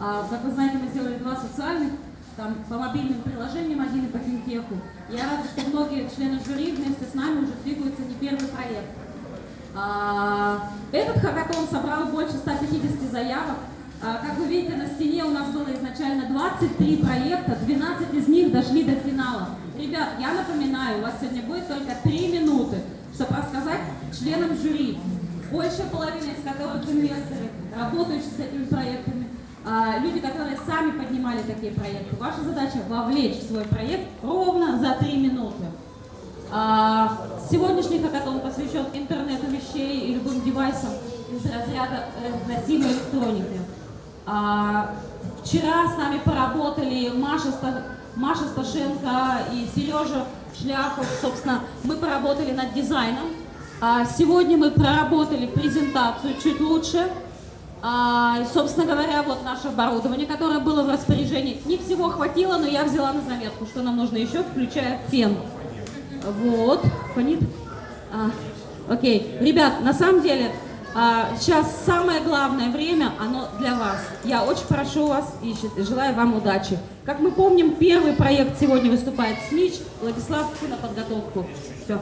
А, как вы знаете, мы сделали два социальных, там по мобильным приложениям один и по финтеху. Я рада, что многие члены жюри вместе с нами уже двигаются не первый проект. А, Этот хакатон собрал больше 150 заявок. А, Как вы видите, на стене у нас было изначально 23 проекта, 12 из них дошли до финала. Ребят, я напоминаю, у вас сегодня будет только 3 минуты, чтобы рассказать членам жюри, больше половины из которых инвесторы, работающие с этими проектами, люди, которые сами поднимали такие проекты. Ваша задача вовлечь в свой проект ровно за 3 минуты. А, Сегодняшний хакатон посвящен интернету вещей и любым девайсам из разряда разносимой электроники. А, Вчера с нами поработали Маша, Маша Сташенко и Сережа Шляхов. Собственно, мы поработали над дизайном. А Сегодня мы проработали презентацию чуть лучше. Собственно говоря, вот наше оборудование, которое было в распоряжении. Не всего хватило, но я взяла на заметку, что нам нужно еще, включая фен. Вот, фонит. А, окей, ребят, на самом деле а, сейчас самое главное время, оно для вас. Я очень прошу вас и желаю вам удачи. Как мы помним, первый проект сегодня выступает СМИЧ. Владислав, ты на подготовку. Все.